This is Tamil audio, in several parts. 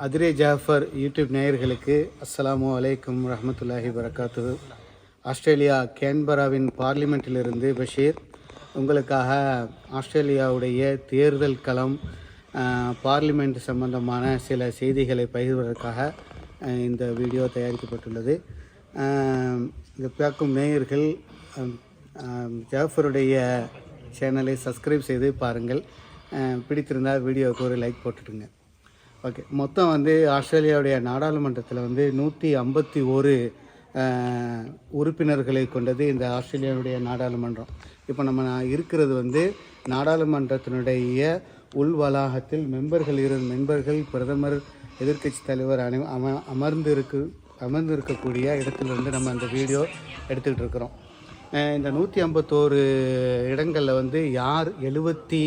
அதிரே ஜாஃபர் யூடியூப் நேயர்களுக்கு அஸ்ஸலாமு அலைக்கும் ரஹமத்துல்லாஹி வரகாத்து ஆஸ்திரேலியா கேன்பராவின் பார்லிமெண்ட்டிலிருந்து பஷீர் உங்களுக்காக ஆஸ்திரேலியாவுடைய தேர்தல் களம் பார்லிமெண்ட் சம்பந்தமான சில செய்திகளை பகிர்வதற்காக இந்த வீடியோ தயாரிக்கப்பட்டுள்ளது. அஹ், பார்க்கும் நேயர்கள் ஜாஃபருடைய சேனலை சப்ஸ்கிரைப் செய்து பாருங்கள். பிடித்திருந்தால் வீடியோவுக்கு ஒரு லைக் போட்டுடுங்க. ஓகே. மொத்தம் வந்து ஆஸ்திரேலியாவுடைய நாடாளுமன்றத்தில் வந்து நூற்றி ஐம்பத்தி ஒரு உறுப்பினர்களை கொண்டது இந்த ஆஸ்திரேலியாவுடைய நாடாளுமன்றம். இப்போ நம்ம இருக்கிறது வந்து நாடாளுமன்றத்தினுடைய உள் வளாகத்தில் மெம்பர்கள் இரு மெம்பர்கள் பிரதமர் எதிர்க்கட்சி தலைவர் அனை அம அமர்ந்து இருக்கு அமர்ந்து இருக்கக்கூடிய இடத்திலிருந்து நம்ம அந்த வீடியோ எடுத்துக்கிட்டு இருக்கிறோம். இந்த நூற்றி ஐம்பத்தோரு இடங்களில் வந்து யார் எழுபத்தி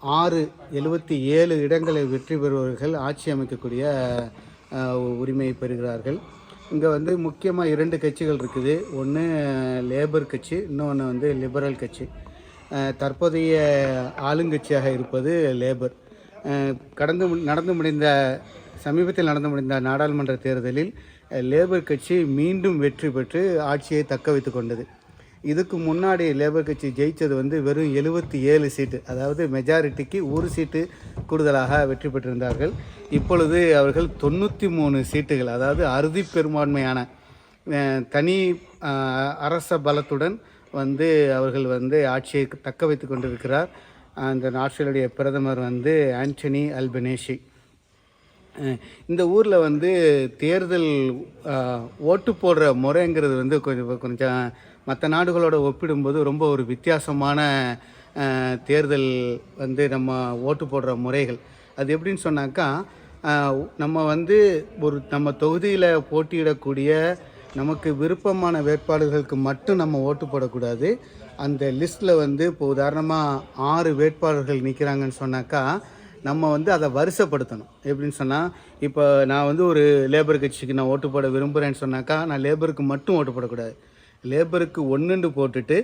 ஆறு எழுபத்தி ஏழு இடங்களை வெற்றி பெறுபவர்கள் ஆட்சி அமைக்கக்கூடிய உரிமையை பெறுகிறார்கள். இங்கே வந்து முக்கியமாக இரண்டு கட்சிகள் இருக்குது. ஒன்று லேபர் கட்சி இன்னொன்று வந்து லிபரல் கட்சி. தற்போதைய ஆளுங்கட்சியாக இருப்பது லேபர். கடந்து மு- நடந்து முடிந்த சமீபத்தில் நடந்து முடிந்த நாடாளுமன்ற தேர்தலில் லேபர் கட்சி மீண்டும் வெற்றி பெற்று ஆட்சியை தக்க வைத்து கொண்டது. இதுக்கு முன்னாடி லேபர் கட்சி ஜெயித்தது வந்து வெறும் எழுபத்தி ஏழு சீட்டு அதாவது மெஜாரிட்டிக்கு ஒரு சீட்டு கூடுதலாக வெற்றி பெற்றிருந்தார்கள். இப்பொழுது அவர்கள் தொண்ணூற்றி மூணு சீட்டுகள் அதாவது அறுதி பெரும்பான்மையான தனி அரச பலத்துடன் வந்து அவர்கள் வந்து ஆட்சியை தக்க வைத்து கொண்டிருக்கிறார். அந்த ஆஸ்திரேலிய பிரதமர் வந்து ஆண்டனி அல்பனேஷி. இந்த ஊரில் வந்து தேர்தல் ஓட்டு போடுற முறைங்கிறது வந்து கொஞ்சம் கொஞ்சம் மற்ற நாடுகளோட ஒப்பிடும்போது ரொம்ப ஒரு வித்தியாசமான தேர்தல் வந்து நம்ம ஓட்டு போடுற முறைகள். அது எப்படின்னு சொன்னாக்கா நம்ம வந்து ஒரு நம்ம தொகுதியில் போட்டியிடக்கூடிய நமக்கு விருப்பமான வேட்பாளர்களுக்கு மட்டும் நம்ம ஓட்டு போடக்கூடாது. அந்த லிஸ்ட்டில் வந்து இப்போ உதாரணமாக ஆறு வேட்பாளர்கள் நிற்கிறாங்கன்னு சொன்னாக்கா நம்ம வந்து அதை வரிசைப்படுத்தணும். எப்படின்னு சொன்னால் இப்போ நான் வந்து ஒரு லேபர் கட்சிக்கு நான் ஓட்டு போட விரும்புகிறேன்னு சொன்னாக்கா நான் லேபருக்கு மட்டும் ஓட்டு போடக்கூடாது. லேபருக்கு ஒன்றுண்டு போட்டுட்டு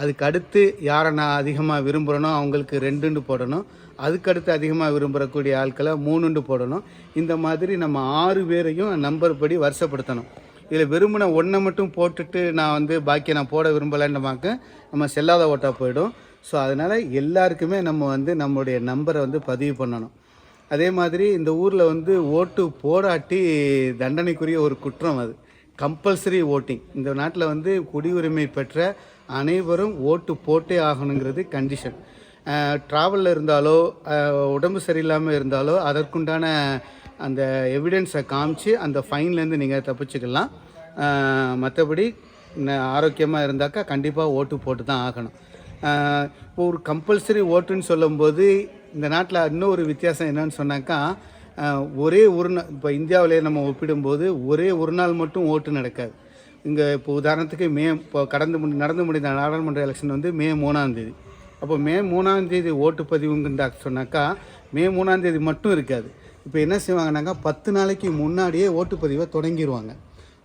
அதுக்கு அடுத்து யாரை நான் அதிகமாக விரும்புகிறேனோ அவங்களுக்கு ரெண்டுண்டு போடணும். அதுக்கடுத்து அதிகமாக விரும்புகிறக்கூடிய ஆட்களை மூணுண்டு போடணும். இந்த மாதிரி நம்ம ஆறு பேரையும் நம்பர் படி வரிசைப்படுத்தணும் இதில் விரும்பின ஒன்றை மட்டும் போட்டுட்டு நான் வந்து பாக்கி நான் போட விரும்பலைன்றமாக்க நம்ம செல்லாத ஓட்டாக போயிடும். ஸோ அதனால் எல்லாருக்குமே நம்ம வந்து நம்மளுடைய நம்பரை வந்து பதிவு பண்ணணும். அதே மாதிரி இந்த ஊரில் வந்து ஓட்டு போடாட்டி தண்டனைக்குரிய ஒரு குற்றம் அது. Compulsory voting. இந்த நாட்டில் வந்து குடியுரிமை பெற்ற அனைவரும் ஓட்டு போட்டே ஆகணுங்கிறது கண்டிஷன் ட்ராவலில் இருந்தாலோ உடம்பு சரியில்லாமல் இருந்தாலோ அதற்குண்டான அந்த எவிடன்ஸை காமிச்சு அந்த ஃபைன்லேருந்து நீங்கள் தப்பிச்சுக்கலாம். மற்றபடி ஆரோக்கியமாக இருந்தாக்கா கண்டிப்பாக ஓட்டு போட்டு தான் ஆகணும். இப்போ ஒரு கம்பல்சரி ஓட்டுன்னு சொல்லும்போது இந்த நாட்டில் இன்னொரு வித்தியாசம் என்னன்னு சொன்னாக்கா ஒரே ஒரு நாள் இப்போ இந்தியாவிலே நம்ம ஒப்பிடும்போது ஒரே ஒரு நாள் மட்டும் ஓட்டு நடக்காது. இங்கே இப்போ உதாரணத்துக்கு மே இப்போ கடந்து முடி நடந்து முடிந்த நாடாளுமன்ற எலெக்ஷன் வந்து மே மூணாந்தேதி அப்போ மே மூணாந்தேதி ஓட்டுப்பதிவுங்கின்ற சொன்னாக்கா மே மூணாந்தேதி மட்டும் இருக்காது. இப்போ என்ன செய்வாங்கன்னாக்கா பத்து நாளைக்கு முன்னாடியே ஓட்டுப்பதிவை தொடங்கிடுவாங்க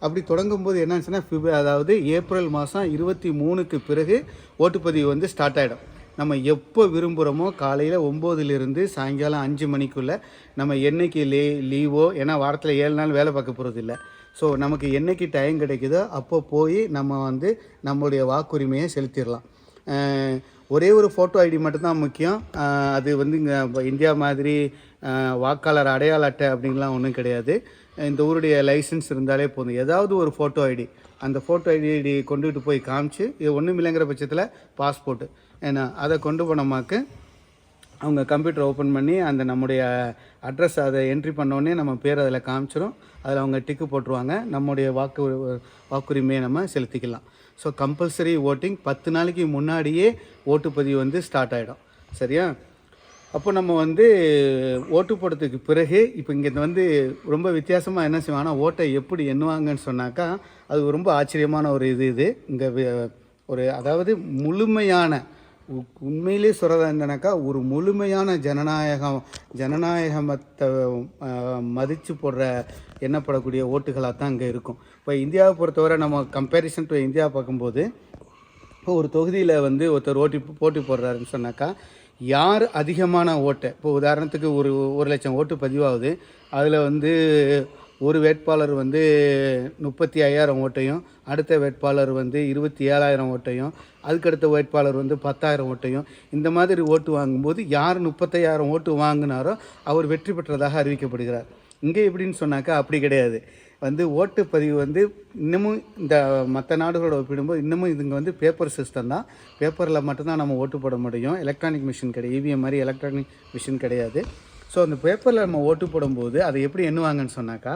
அப்படி தொடங்கும்போது என்னச்சுன்னா பிப்ர அதாவது ஏப்ரல் மாதம் இருபத்தி மூணுக்கு பிறகு ஓட்டுப்பதிவு வந்து ஸ்டார்ட் ஆகிடும் நம்ம எப்போ விரும்புகிறோமோ காலையில் ஒம்போதுலேருந்து சாயங்காலம் அஞ்சு மணிக்குள்ளே நம்ம என்னைக்கு லீ லீவோ ஏன்னா வாரத்தில் ஏழு நாள் வேலை பார்க்க போகிறது இல்லை. ஸோ நமக்கு என்னைக்கு டைம் கிடைக்குதோ அப்போ போய் நம்ம வந்து நம்மளுடைய வாக்குரிமையை செலுத்திடலாம். ஒரே ஒரு ஃபோட்டோ ஐடி மட்டும்தான் முக்கியம். அது வந்து இங்கே இந்தியா மாதிரி வாக்காளர் அடையாள அட்டை அப்படின்லாம் ஒன்றும் கிடையாது. இந்த ஊருடைய லைசன்ஸ் இருந்தாலே போதும். ஏதாவது ஒரு ஃபோட்டோ ஐடி அந்த ஃபோட்டோ ஐடி கொண்டுகிட்டு போய் காமிச்சு இது ஒன்றும் இல்லைங்கிற பட்சத்தில் பாஸ்போர்ட்டு ஏன்னா அதை கொண்டு போனோமாக்கு அவங்க கம்ப்யூட்டர் ஓப்பன் பண்ணி அந்த நம்முடைய அட்ரஸ் அதை என்ட்ரி பண்ணோடனே நம்ம பேர் அதில் காமிச்சிரும். அதில் அவங்க டிக்கு போட்டுருவாங்க. நம்முடைய வாக்கு வாக்குரிமையை நம்ம செலுத்திக்கலாம். ஸோ கம்பல்சரி ஓட்டிங் பத்து நாளைக்கு முன்னாடியே ஓட்டுப்பதிவு வந்து ஸ்டார்ட் ஆகிடும் சரியா? அப்போ நம்ம வந்து ஓட்டு போடுறதுக்கு பிறகு இப்போ இங்கே வந்து ரொம்ப வித்தியாசமாக என்ன செய்வாங்கன்னா ஓட்டை எப்படி எண்ணுவாங்கன்னு சொன்னாக்கா அது ரொம்ப ஆச்சரியமான ஒரு இது இது. இங்கே ஒரு அதாவது முழுமையான உண்மையிலே சொல்கிறதா ஒரு முழுமையான ஜனநாயகம் ஜனநாயகமத்தை மதித்து போடுற எண்ணப்படக்கூடிய ஓட்டுகளாக தான் இங்கே இருக்கும். இப்போ இந்தியாவை பொறுத்தவரை நம்ம கம்பேரிசன் டு இந்தியா பார்க்கும்போது இப்போ ஒரு தொகுதியில் வந்து ஒருத்தர் ஓட்டி போட்டி போடுறாருன்னு சொன்னாக்கா யார் அதிகமான ஓட்டை? இப்போ உதாரணத்துக்கு ஒரு ஒரு லட்சம் ஓட்டு பதிவாகுது. அதில் வந்து ஒரு வேட்பாளர் வந்து முப்பத்தி ஐயாயிரம் ஓட்டையும் அடுத்த வேட்பாளர் வந்து இருபத்தி ஏழாயிரம் ஓட்டையும் அதுக்கடுத்த வேட்பாளர் வந்து பத்தாயிரம் ஓட்டையும். இந்த மாதிரி ஓட்டு வாங்கும்போது யார் முப்பத்தையாயிரம் ஓட்டு வாங்கினாரோ அவர் வெற்றி பெற்றதாக அறிவிக்கப்படுகிறார். இங்கே எப்படின்னு சொன்னாக்கா அப்படி கிடையாது. வந்து ஓட்டுப்பதிவு வந்து இன்னமும் இந்த மற்ற நாடுகளோட ஒப்பிடும்போது இன்னமும் இதுங்க வந்து பேப்பர் சிஸ்டம் தான். பேப்பரில் மட்டும்தான் நம்ம ஓட்டு போட முடியும். எலக்ட்ரானிக் மிஷின் கிடையாது. இவிஎம் மாதிரி எலக்ட்ரானிக் மிஷின் கிடையாது. ஸோ அந்த பேப்பரில் நம்ம ஓட்டு போடும்போது அதை எப்படி எண்ணுவாங்கன்னு சொன்னாக்கா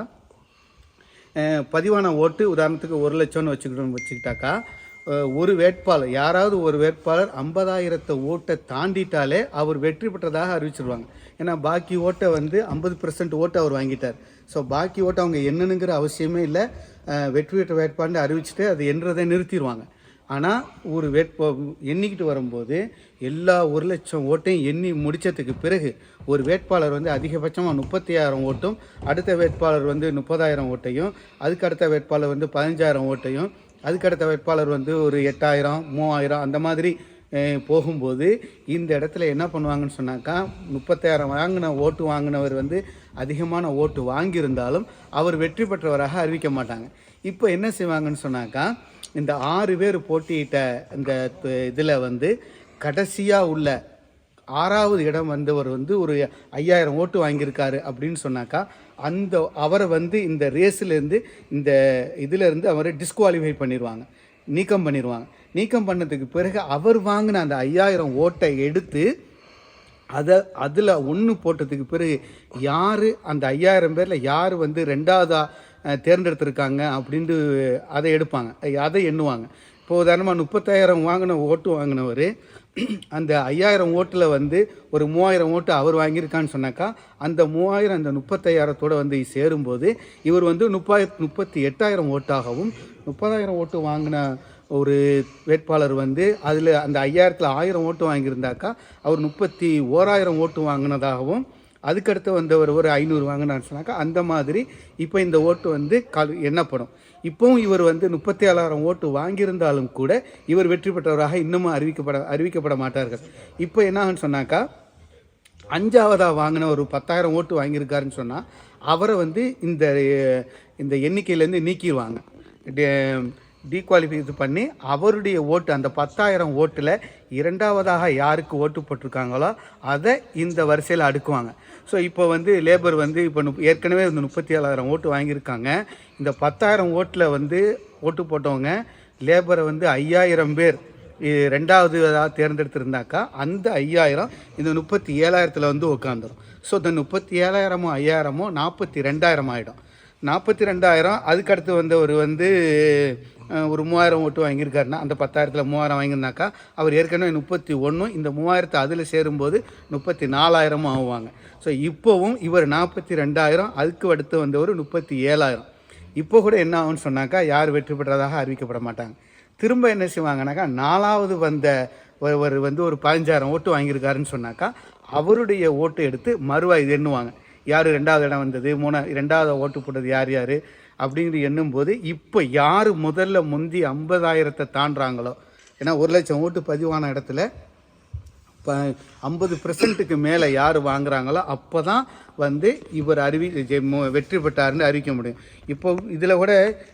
பதிவான ஓட்டு உதாரணத்துக்கு ஒரு லட்சம்னு வச்சுக்கிட்டோம் வச்சுக்கிட்டாக்கா ஒரு வேட்பாளர் யாராவது ஒரு வேட்பாளர் ஐம்பதாயிரத்தை ஓட்டை தாண்டிட்டாலே அவர் வெற்றி பெற்றதாக அறிவிச்சிருவாங்க. ஏன்னா பாக்கி ஓட்டை வந்து ஐம்பது பர்சன்ட் ஓட்டை அவர் வாங்கிட்டார். ஸோ பாக்கி ஓட்டு அவங்க என்னனுங்கிற அவசியமே இல்லை. அஹ், வெற்றி பெற்ற அறிவிச்சிட்டு அது எண்றதை நிறுத்திடுவாங்க ஆனால் ஒரு வேட்பா எண்ணிக்கிட்டு வரும்போது எல்லா ஒரு லட்சம் ஓட்டையும் எண்ணி முடித்ததுக்கு பிறகு ஒரு வேட்பாளர் வந்து அதிகபட்சமாக முப்பத்தி ஆயிரம் ஓட்டும் அடுத்த வேட்பாளர் வந்து முப்பதாயிரம் ஓட்டையும் அதுக்கு அடுத்த வேட்பாளர் வந்து பதினஞ்சாயிரம் ஓட்டையும் அதுக்கு அடுத்த வேட்பாளர் வந்து ஒரு எட்டாயிரம் மூவாயிரம் அந்த மாதிரி போகும்போது இந்த இடத்துல என்ன பண்ணுவாங்கன்னு சொன்னாக்கா முப்பத்தாயிரம் வாங்கின ஓட்டு வாங்கினவர் வந்து அதிகமான ஓட்டு வாங்கியிருந்தாலும் அவர் வெற்றி பெற்றவராக அறிவிக்க மாட்டாங்க. இப்போ என்ன செய்வாங்கன்னு சொன்னாக்கா இந்த ஆறு பேர் போட்டியிட்ட இந்த இதில் வந்து கடைசியாக உள்ள ஆறாவது இடம் வந்தவர் வந்து ஒரு ஐயாயிரம் ஓட்டு வாங்கியிருக்காரு அப்படின்னு சொன்னாக்கா அந்த அவரை வந்து இந்த ரேஸ்லேருந்து இந்த இதிலேருந்து அவரை டிஸ்குவாலிஃபை பண்ணிடுவாங்க நீக்கம் பண்ணிடுவாங்க நீக்கம் பண்ணதுக்கு பிறகு அவர் வாங்கின அந்த ஐயாயிரம் ஓட்டை எடுத்து அதை அதில் ஒன்று போட்டதுக்கு பிறகு யார் அந்த ஐயாயிரம் பேரில் யார் வந்து ரெண்டாவதாக தேர்ந்தெடுத்திருக்காங்க அப்படின்ட்டு அதை எடுப்பாங்க. அதை எண்ணுவாங்க. இப்போ உதாரணமாக முப்பத்தாயிரம் வாங்கின ஓட்டு வாங்கினவர் அந்த ஐயாயிரம் ஓட்டில் வந்து ஒரு மூவாயிரம் ஓட்டு அவர் வாங்கியிருக்கான்னு சொன்னாக்கா அந்த மூவாயிரம் அந்த முப்பத்தையாயிரத்தோடு வந்து சேரும்போது இவர் வந்து முப்பாயிரத்து முப்பத்தி எட்டாயிரம் ஓட்டாகவும் முப்பதாயிரம் ஓட்டு வாங்கின ஒரு வேட்பாளர் வந்து அதில் அந்த ஐயாயிரத்தில் ஆயிரம் ஓட்டு வாங்கியிருந்தாக்கா அவர் முப்பத்தி ஓராயிரம் ஓட்டு வாங்கினதாகவும் அதுக்கடுத்து வந்தவர் ஒரு ஐநூறு வாங்கினான்னு சொன்னாக்கா அந்த மாதிரி இப்போ இந்த ஓட்டு வந்து கல் எண்ணப்படும். இப்போவும் இவர் வந்து முப்பத்தி ஏழாயிரம் ஓட்டு வாங்கியிருந்தாலும் கூட இவர் வெற்றி பெற்றவராக இன்னமும் அறிவிக்கப்பட அறிவிக்கப்பட மாட்டார்கள். இப்போ என்னாகன்னு சொன்னாக்கா அஞ்சாவதாக வாங்கின ஒரு பத்தாயிரம் ஓட்டு வாங்கியிருக்காருன்னு சொன்னால் அவரை வந்து இந்த இந்த எண்ணிக்கையிலேருந்து நீக்கிடுவாங்க. டீக்வாலிஃபை இது பண்ணி அவருடைய ஓட்டு அந்த பத்தாயிரம் ஓட்டில் இரண்டாவதாக யாருக்கு ஓட்டு போட்டிருக்காங்களோ அதை இந்த வரிசையில் அடுக்குவாங்க. ஸோ இப்போ வந்து லேபர் வந்து இப்போ நுப் ஏற்கனவே இந்த முப்பத்தி ஏழாயிரம் ஓட்டு வாங்கியிருக்காங்க. இந்த பத்தாயிரம் ஓட்டில் வந்து ஓட்டு போட்டவங்க லேபரை வந்து ஐயாயிரம் பேர். ரெண்டாவது ஏதாவது தேர்ந்தெடுத்திருந்தாக்கா அந்த ஐயாயிரம் இந்த முப்பத்தி ஏழாயிரத்தில் வந்து உட்காந்துரும் ஸோ இந்த முப்பத்தி ஏழாயிரமோ ஐயாயிரமோ நாற்பத்தி ரெண்டாயிரம் ஆகிடும் நாற்பத்தி ரெண்டாயிரம் அதுக்கடுத்து வந்தவர் வந்து ஒரு மூவாயிரம் ஓட்டு வாங்கியிருக்காருன்னா அந்த பத்தாயிரத்தில் மூவாயிரம் வாங்கியிருந்தாக்கா அவர் ஏற்கனவே முப்பத்தி ஒன்றும் இந்த மூவாயிரத்தை அதில் சேரும்போது முப்பத்தி நாலாயிரமும் ஆகுவாங்க. ஸோ இப்போவும் இவர் நாற்பத்தி ரெண்டாயிரம் அதுக்கு அடுத்து வந்தவர் முப்பத்தி ஏழாயிரம். இப்போ கூட என்ன ஆகும்னு சொன்னாக்கா யார் வெற்றி பெற்றதாக அறிவிக்கப்பட மாட்டாங்க. திரும்ப என்ன செய்வாங்கனாக்கா நாலாவது வந்த ஒருவர் வந்து ஒரு பதினஞ்சாயிரம் ஓட்டு வாங்கியிருக்காருன்னு சொன்னாக்கா அவருடைய ஓட்டு எடுத்து மறுவாய் இது எண்ணுவாங்க. யார் ரெண்டாவது இடம் வந்தது மூணா ரெண்டாவது ஓட்டு போட்டது யார் யார்? அப்படிங்கிறது எண்ணும்போது இப்போ யார் முதல்ல முந்தி ஐம்பதாயிரத்தை தாண்டுறாங்களோ? ஏன்னா ஒரு லட்சம் ஓட்டு பதிவான இடத்துல ஐம்பது பெர்சன்ட்டுக்கு மேலே யார் வாங்குறாங்களோ அப்போ தான் வந்து இவர் அறிவி வெற்றி பெற்றார்னு அறிவிக்க முடியும். இப்போ இதில் கூட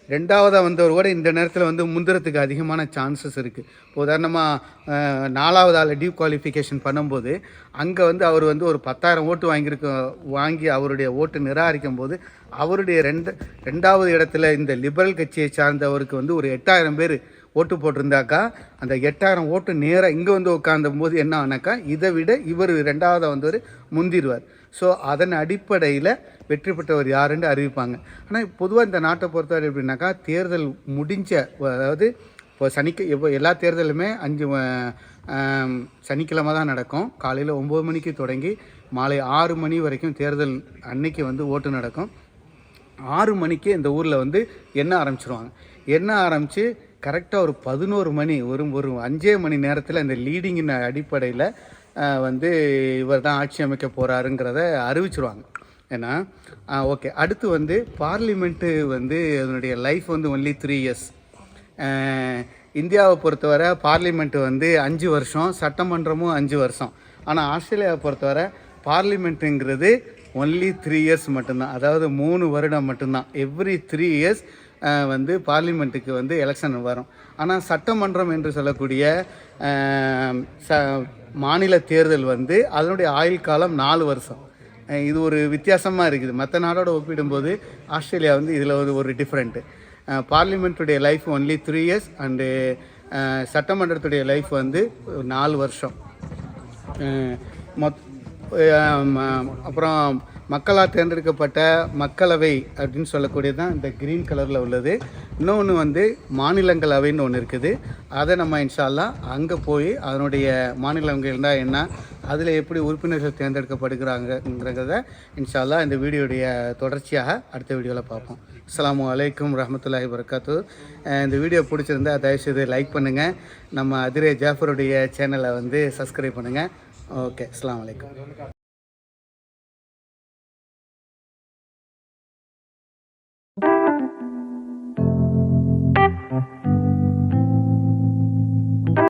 ரெண்டாவதாக வந்தவர் கூட இந்த நேரத்தில் வந்து முந்திரத்துக்கு அதிகமான சான்சஸ் இருக்குது இப்போ உதாரணமாக நாலாவது ஆள் டியூ குவாலிஃபிகேஷன் பண்ணும்போது அங்கே வந்து அவர் வந்து ஒரு பத்தாயிரம் ஓட்டு வாங்கியிருக்க வாங்கி அவருடைய ஓட்டு நிராகரிக்கும் போது அவருடைய ரெண்டு ரெண்டாவது இடத்துல இந்த லிபரல் கட்சியை சார்ந்தவருக்கு வந்து ஒரு எட்டாயிரம் பேர் ஓட்டு போட்டிருந்தாக்கா அந்த எட்டாயிரம் ஓட்டு நேராக இங்கே வந்து உட்காந்தும் போது என்ன ஆனாக்கா இதை விட இவர் ரெண்டாவதாக வந்தவர் முந்திடுவார். ஸோ அதன் அடிப்படையில் வெற்றி பெற்றவர் யாருன்னு அறிவிப்பாங்க. ஆனால் பொதுவாக இந்த நாட்டை பொறுத்தவரை எப்படின்னாக்கா தேர்தல் முடிஞ்ச அதாவது இப்போ சனிக்க இப்போ எல்லா தேர்தலுமே அஞ்சு சனிக்கிழமை தான் நடக்கும். காலையில் ஒம்பது மணிக்கு தொடங்கி மாலை ஆறு மணி வரைக்கும் தேர்தல் அன்னைக்கு வந்து ஓட்டு நடக்கும். ஆறு மணிக்கு இந்த ஊரில் வந்து எண்ண ஆரம்பிச்சிருவாங்க. எண்ண ஆரம்பித்து கரெக்டாக ஒரு பதினோரு மணி ஒரு ஒரு அஞ்சே மணி நேரத்தில் இந்த லீடிங்கின் அடிப்படையில் வந்து இவர் தான் ஆட்சி அமைக்க போகிறாருங்கிறத அறிவிச்சிருவாங்க. ஏன்னா ஓகே அடுத்து வந்து பார்லிமெண்ட்டு வந்து அதனுடைய லைஃப் வந்து ஒன்லி த்ரீ இயர்ஸ் இந்தியாவை பொறுத்தவரை பார்லிமெண்ட்டு வந்து அஞ்சு வருஷம் சட்டமன்றமும் அஞ்சு வருஷம். ஆனால் ஆஸ்திரேலியாவை பொறுத்தவரை பார்லிமெண்ட்டுங்கிறது ஒன்லி த்ரீ இயர்ஸ் மட்டும்தான். அதாவது மூணு வருடம் மட்டும்தான். எவ்ரி த்ரீ இயர்ஸ் வந்து பார்லிமெண்ட்டுக்கு வந்து எலெக்ஷன் வரும். ஆனால் சட்டமன்றம் என்று சொல்லக்கூடிய ச மாநில தேர்தல் வந்து அதனுடைய ஆயுள் காலம் நாலு வருஷம். இது ஒரு வித்தியாசமாக இருக்குது. மற்ற நாடோட ஒப்பிடும்போது ஆஸ்திரேலியா வந்து இதில் வந்து ஒரு different பார்லிமெண்ட்டுடைய life only three years and சட்டமன்றத்துடைய life வந்து நாலு வருஷம். மொத் அப்புறம் மக்களால் தேர்ந்தெடுக்கப்பட்ட மக்களவை அப்படின்னு சொல்லக்கூடியது தான் இந்த க்ரீன் கலரில் உள்ளது. இன்னொன்று வந்து மாநிலங்களவைன்னு ஒன்று இருக்குது. அதை நம்ம இன்ஷால்லாம் அங்கே போய் அதனுடைய மாநிலங்கள்னா என்ன அதில் எப்படி உறுப்பினர்கள் தேர்ந்தெடுக்கப்படுகிறாங்கங்கிறத இன்ஷால்லா இந்த வீடியோடைய தொடர்ச்சியாக அடுத்த வீடியோவில் பார்ப்போம். அஸ்லாம் அலைக்கும் ரஹமத்துல்லாஹி வரகாத்து இந்த வீடியோ பிடிச்சிருந்தா தயவுசெய்து லைக் பண்ணுங்கள் நம்ம அதிரே ஜாஃபருடைய சேனலை வந்து சப்ஸ்கிரைப் பண்ணுங்கள் ഓക്കെ അസ്സാം വലൈക്കും